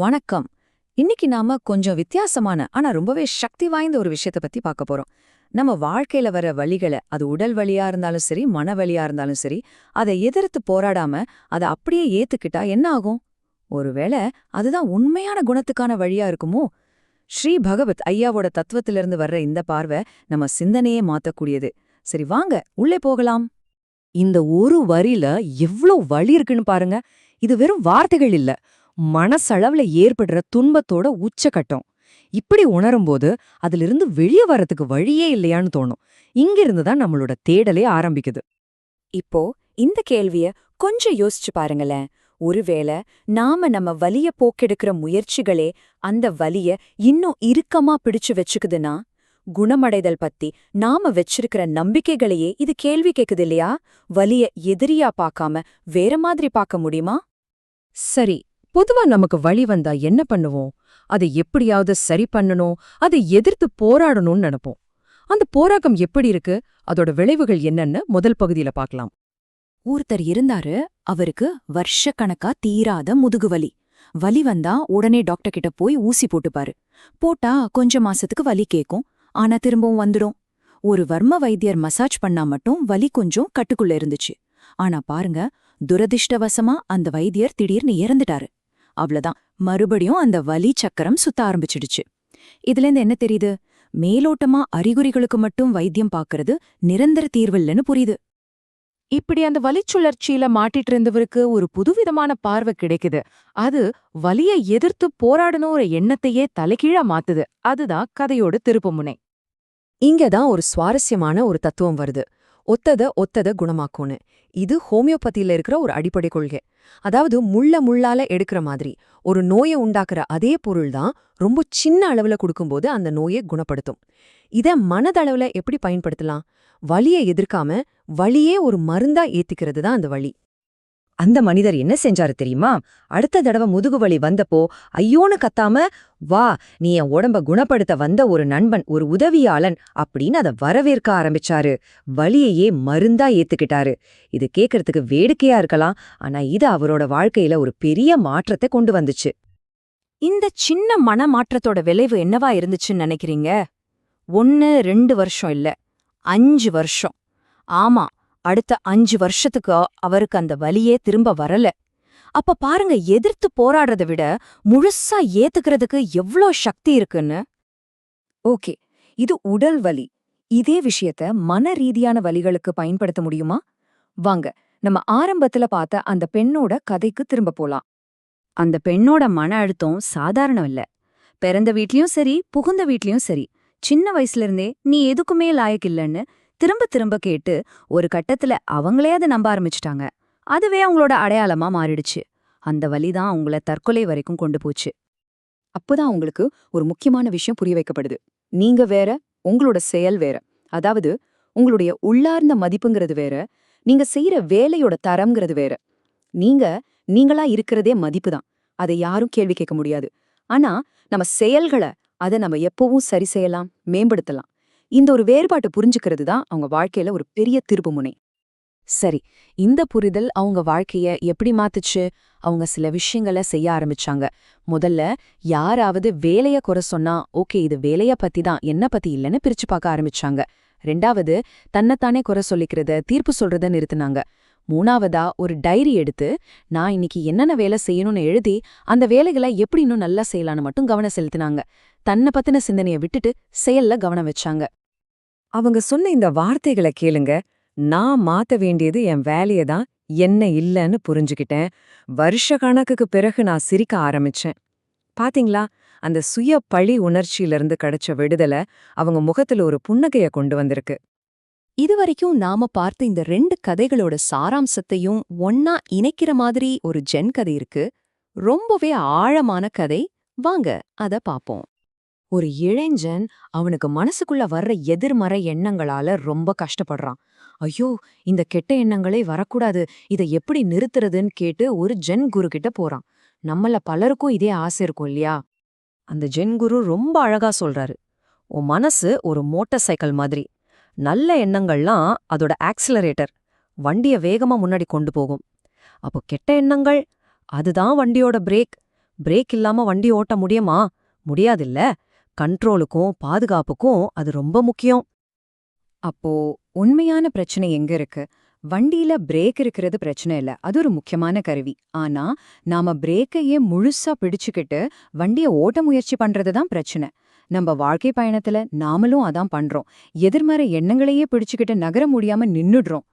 வணக்கம். இன்னைக்கு நாம கொஞ்சம் வித்தியாசமான ஆனா ரொம்பவே சக்தி வாய்ந்த ஒரு விஷயத்த பத்தி பார்க்க போறோம். நம்ம வாழ்க்கையில வர வழிகளை அது உடல் வழியா இருந்தாலும் சரி மன வழியா இருந்தாலும் சரி அதை எதிர்த்து போராடாம அதை அப்படியே ஏத்துக்கிட்டா என்ன ஆகும்? ஒருவேளை அதுதான் உண்மையான குணத்துக்கான வழியா இருக்குமோ? ஸ்ரீ பகவத் ஐயாவோட தத்துவத்திலிருந்து வர்ற இந்த பார்வை நம்ம சிந்தனையே மாத்தக்கூடியது. சரி வாங்க உள்ளே போகலாம். இந்த ஒரு வரியில எவ்ளோ வழி இருக்குன்னு பாருங்க. இது வெறும் வார்த்தைகள் இல்ல. மனசளவுல ஏற்படுற துன்பத்தோட உச்சகட்டம் இப்படி உணரும்போது அதிலிருந்து வெளியே வரதுக்கு வழியே இல்லையான்னு தோணும். இங்கிருந்து தான் நம்மளோட தேடலே ஆரம்பிக்குது. இப்போ இந்த கேள்விய கொஞ்சம் யோசிச்சு பாருங்களேன். ஒருவேளை நாம நம்ம வலிய போக்கெடுக்கிற முயற்சிகளே அந்த வலிய இன்னும் இறுக்கமா பிடிச்சு வச்சுக்குதுன்னா குணமடைதல் பத்தி நாம வச்சிருக்கிற நம்பிக்கைகளையே இது கேள்வி கேக்குது இல்லையா? வலிய எதிரியா பார்க்காம வேற மாதிரி பார்க்க முடியுமா? சரி பொதுவா நமக்கு வழி வந்தா என்ன பண்ணுவோம்? அதை எப்படியாவது சரி பண்ணணும் அதை எதிர்த்து போராடணும்னு நினைப்போம். அந்த போராட்டம் எப்படி இருக்கு? அதோட விளைவுகள் என்னன்னு முதல் பகுதியில பார்க்கலாம். ஒருத்தர் இருந்தாரு அவருக்கு வருஷக்கணக்கா தீராத முதுகுவலி வலி. வந்தா உடனே டாக்டர் கிட்ட போய் ஊசி போட்டுப்பாரு. போட்டா கொஞ்ச மாசத்துக்கு வலி கேக்கும் ஆனா திரும்பவும் வந்துடும். ஒரு வர்ம வைத்தியர் மசாஜ் பண்ணா மட்டும் வலி கொஞ்சம் கட்டுக்குள்ள இருந்துச்சு. ஆனா பாருங்க துரதிர்ஷ்டவசமா அந்த வைத்தியர் திடீர்னு இறந்துட்டாரு. அவ்வளோதான் மறுபடியும் அந்த வலி சக்கரம் சுத்த ஆரம்பிச்சிடுச்சு. இதுல இருந்து என்ன தெரியுது? மேலோட்டமா அறிகுறிகளுக்கு மட்டும் வைத்தியம் பாக்குறது நிரந்தர தீர்வில்லைன்னு புரியுது. இப்படி அந்த வலிச்சுழற்சியில மாட்டிட்டு இருந்தவருக்கு ஒரு புதுவிதமான பார்வை கிடைக்குது. அது வலியை எதிர்த்து போராடணுங்கிற எண்ணத்தையே தலைகீழா மாத்துது. அதுதான் கதையோட திருப்புமுனை. இங்கதான் ஒரு சுவாரஸ்யமான ஒரு தத்துவம் வருது. ஒத்தத ஒத்தத குணமாக்கும்னு. இது ஹோமியோபதியில இருக்கிற ஒரு அடிப்படை கொள்கை. அதாவது முள்ள முள்ளால எடுக்கிற மாதிரி ஒரு நோயை உண்டாக்குற அதே பொருள் தான் ரொம்ப சின்ன அளவுல கொடுக்கும்போது அந்த நோயை குணப்படுத்தும். இத மனதளவுல எப்படி பயன்படுத்தலாம்? வலியை எதிர்க்காம வலியே ஒரு மருந்தா ஏத்திக்கிறது தான் அந்த வழி அந்த மனிதர் என்ன செஞ்சாரு தெரியுமா? அடுத்த தடவை முதுகு வலி வந்தப்போ ஐயோன்னு கத்தாம வா நீ என் உடம்ப குணப்படுத்த வந்த ஒரு நண்பன் ஒரு உதவியாளன் அப்படின்னு அதை வரவேற்க ஆரம்பிச்சாரு. வலியையே மருந்தா ஏத்துக்கிட்டாரு. இது கேட்கறதுக்கு வேடிக்கையா இருக்கலாம் ஆனா இது அவரோட வாழ்க்கையில ஒரு பெரிய மாற்றத்தை கொண்டு வந்துச்சு. இந்த சின்ன மனமாற்றத்தோட விளைவு என்னவா இருந்துச்சுன்னு நினைக்கிறீங்க? ஒன்னு ரெண்டு வருஷம் இல்ல அஞ்சு வருஷம். ஆமா அடுத்த அஞ்சு வருஷத்துக்கு அவருக்கு அந்த வலியே திரும்ப வரல. அப்ப பாருங்க எதிர்த்து போராடுறதை விட முழுசா ஏத்துக்கிறதுக்கு எவ்ளோ சக்தி இருக்குன்னு. ஓகே இது உடல் வலி. இதே விஷயத்த மன ரீதியான வலிகளுக்கு பயன்படுத்த முடியுமா? வாங்க நம்ம ஆரம்பத்துல பார்த்த அந்த பெண்ணோட கதைக்கு திரும்ப போலாம். அந்த பெண்ணோட மன அழுத்தம் சாதாரணம் இல்ல. பிறந்த வீட்லயும் சரி புகுந்த வீட்லயும் சரி. சின்ன வயசுல இருந்தே நீ எதுக்குமே லாயக்கில்லன்னு திரும்ப திரும்ப கேட்டு ஒரு கட்டத்துல அவங்களே அதை நம்ப ஆரம்பிச்சிட்டாங்க. அதுவே அவங்களோட அடையாளமா மாறிடுச்சு. அந்த வழிதான் அவங்கள தற்கொலை வரைக்கும் கொண்டு போச்சு. அப்போதான் அவங்களுக்கு ஒரு முக்கியமான விஷயம் புரிய வைக்கப்படுது. நீங்க வேற உங்களோட செயல் வேற. அதாவது உங்களுடைய உள்ளார்ந்த மதிப்புங்கிறது வேற. நீங்க செய்யற வேலையோட தரம்ங்கிறது வேற. நீங்க நீங்களா இருக்கிறதே மதிப்பு தான் அதை யாரும் கேள்வி கேட்க முடியாது. ஆனா நம்ம செயல்களை அதை நம்ம எப்பவும் சரி செய்யலாம் மேம்படுத்தலாம். இந்த ஒரு வேறுபாட்டை புரிஞ்சுக்கிறது தான் அவங்க வாழ்க்கையில ஒரு பெரிய திருப்புமுனை சரி இந்த புரிதல் அவங்க வாழ்க்கைய எப்படி மாத்துச்சு? அவங்க சில விஷயங்களை செய்ய ஆரம்பிச்சாங்க. முதல்ல யாராவது வேலைய குறை சொன்னா ஓகே இது வேலைய பத்தி தான் என்ன பத்தி இல்லைன்னு பிரிச்சு பார்க்க ஆரம்பிச்சாங்க. ரெண்டாவது தன்னைத்தானே குறை சொல்லிக்கிறத தீர்ப்பு சொல்றத நிறுத்தினாங்க. மூணாவதா ஒரு டைரி எடுத்து நான் இன்னைக்கு என்னென்ன வேலை செய்யணும்னு எழுதி அந்த வேலைகளை எப்படி இன்னும் நல்லா செய்யலான்னு மட்டும் கவனம் செலுத்தினாங்க. தன்னை பத்தின சிந்தனைய விட்டுட்டு செயல்ல கவனம் வச்சாங்க. அவங்க சொன்ன இந்த வார்த்தைகளை கேளுங்க. நான் மாத்த வேண்டியது என் வேலையை தான் என்ன இல்லைன்னு புரிஞ்சுக்கிட்டேன். வருஷ கணக்குக்கு பிறகு நான் சிரிக்க ஆரம்பிச்சேன். பாத்தீங்களா? அந்த சுய பழி உணர்ச்சியிலிருந்து கிடைச்ச விடுதலை அவங்க முகத்துல ஒரு புன்னகைய கொண்டு வந்திருக்கு. இதுவரைக்கும் நாம பார்த்த இந்த ரெண்டு கதைகளோட சாராம்சத்தையும் ஒன்னா இணைக்கிற மாதிரி ஒரு ஜென் கதை இருக்கு. ரொம்பவே ஆழமான கதை. வாங்க அத பாப்போம். ஒரு இளைஞன் அவனுக்கு மனசுக்குள்ள வர்ற எதிர்மறை எண்ணங்களால ரொம்ப கஷ்டப்படுறான். ஐயோ இந்த கெட்ட எண்ணங்களே வரக்கூடாது. இதை எப்படி நிறுத்துறதுன்னு கேட்டு ஒரு ஜென் குரு கிட்ட போறான். நம்மள பலருக்கும் இதே ஆசை இருக்கும் இல்லையா? அந்த ஜென் குரு ரொம்ப அழகா சொல்றாரு. உன் மனசு ஒரு மோட்டார் சைக்கிள் மாதிரி. நல்ல எண்ணங்கள்லாம் அதோட ஆக்சிலரேட்டர். வண்டிய வேகமா முன்னாடி கொண்டு போகும். அப்போ கெட்ட எண்ணங்கள் அதுதான் வண்டியோட பிரேக். பிரேக் இல்லாம வண்டி ஓட்ட முடியுமா? முடியாதில்ல. கண்ட்ரோலுக்கும் பாதுகாப்புக்கும் அது ரொம்ப முக்கியம். அப்போ உண்மையான பிரச்சனை எங்க இருக்கு? வண்டியில பிரேக் இருக்கிறது பிரச்சனை இல்ல. அது ஒரு முக்கியமான கருவி. ஆனா நாம பிரேக்கையே முழுசா பிடிச்சுக்கிட்டு வண்டிய ஓட்ட முயற்சி பண்றது தான் பிரச்சனை. நம்ம வாழ்க்கை பயணத்துல நாமளும் அதான் பண்றோம். எதிர்மறை எண்ணங்களையே பிடிச்சுக்கிட்டு நகர முடியாம நின்னுடுறோம்.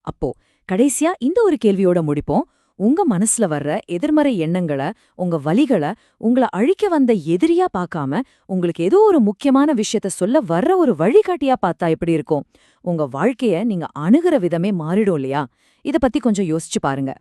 அப்போ கடைசியா இந்த ஒரு கேள்வியோட முடிப்போம். உங்க மனசுல வர்ற எதிர்மறை எண்ணங்களை உங்க வழிகளை உங்கள அழிக்க வந்த எதிரியா பார்க்காம உங்களுக்கு ஏதோ ஒரு முக்கியமான விஷயத்த சொல்ல வர்ற ஒரு வழிகாட்டியா பார்த்தா எப்படி இருக்கும்? உங்க வாழ்க்கைய நீங்க அணுகிற விதமே மாறிடும் இல்லையா? இத பத்தி கொஞ்சம் யோசிச்சு பாருங்க.